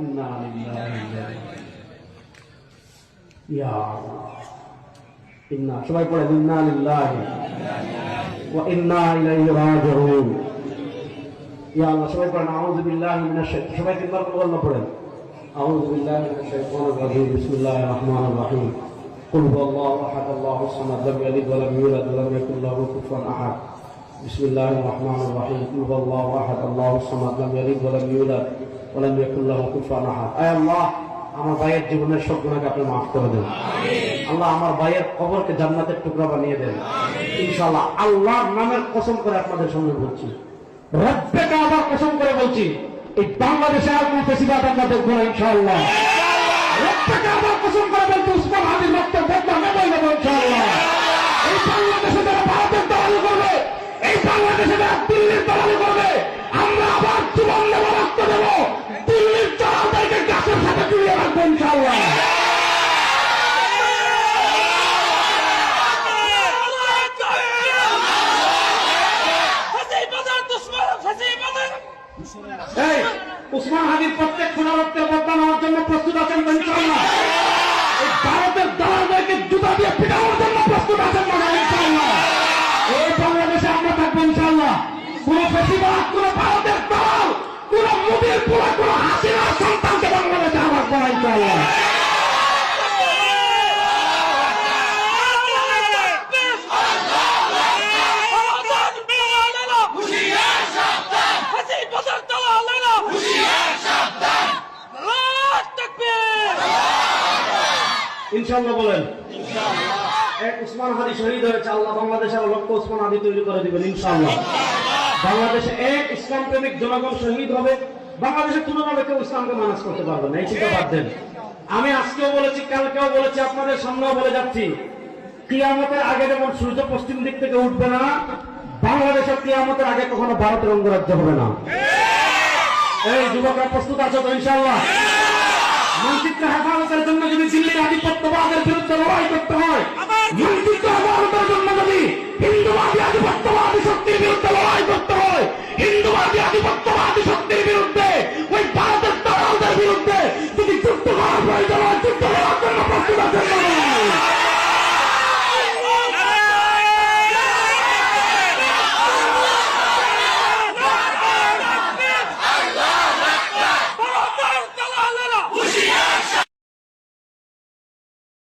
إنا لله يا الله إنا সবাই পড়ে ইন্না লিল্লাহি ওয়া ইন্না ইলাইহি রাজিউন ইয়া আল্লাহ সবাই পড়েন আউযু বিল্লাহি মিনাশ শাইতানির সবাই তিনবার করে আল্লাহ পড়েন আউযু বিল্লাহি মিনাশ শাইতানির রাজিম বিসমিল্লাহির রহমানির রহিম قل هو الله احد الله الصمد لم يلد ولم يولد ولم يكن له كفوا احد بسم الله الرحمن الرحيم قل هو الله احد الله الصمد لم يلد ولم يولد ওলাম আল্লাহ আমার ভাইয়ের জীবনের সব গুণাকে আপনি মাফ করে দেন। আল্লাহ আমার ভাইয়ের কবরকে জান্নাতের টুকরা বানিয়ে দেন। ইনশাআল্লাহ আল্লাহর নামের কসম করে আপনাদের সঙ্গে বলছি। রব্বে কাবার কসম করে বলছি এই বাংলাদেশে আর কোনো ফেসিবাদ দেখব না উসমান হাবিব প্রত্যেক পুনরুত্তর বদনাম হওয়ার জন্য প্রস্তুত আছেন ভারতের দালালদেরকে জুতা দিয়ে পিটানোর জন্য প্রস্তুত আছেন এই বাংলাদেশে আমরা থাকব ইনশাল্লাহ কোন বেশিরভাগ কোন ভারতের দালাল, কোন মোদীর পুরা কোন হাসিনার ইনশাআল্লাহ বলেন। এক উসমান হাদি শহীদ হয়েছে, আল্লাহ বাংলাদেশের লক্ষ্য উসমান হাদি তৈরি করে দিবেন, ইনশাআল্লাহ। বাংলাদেশে এক ইসলাম প্রেমিক জনগণ শহীদ হবে বাংলাদেশে কোনোভাবে কেউ ইসলামকে মানাস করতে পারবে না, এই চিন্তা বাদ দেন। আমি আজকেও বলেছি, কালকেও বলেছি, আপনাদের সামনেও বলে যাচ্ছি, কিয়ামতের আগে যেমন সূর্য পশ্চিম দিক থেকে উঠবে না, বাংলাদেশের কিয়ামতের আগে কখনো ভারতের অঙ্গরাজ্য হবে না। এই যুবকরা প্রস্তুত আছো তো, ইনশাআল্লাহ? মানচিত্র হেফাজতের জন্য যদি দিল্লির আধিপত্যবাদের বিরুদ্ধে লড়াই করতে হয়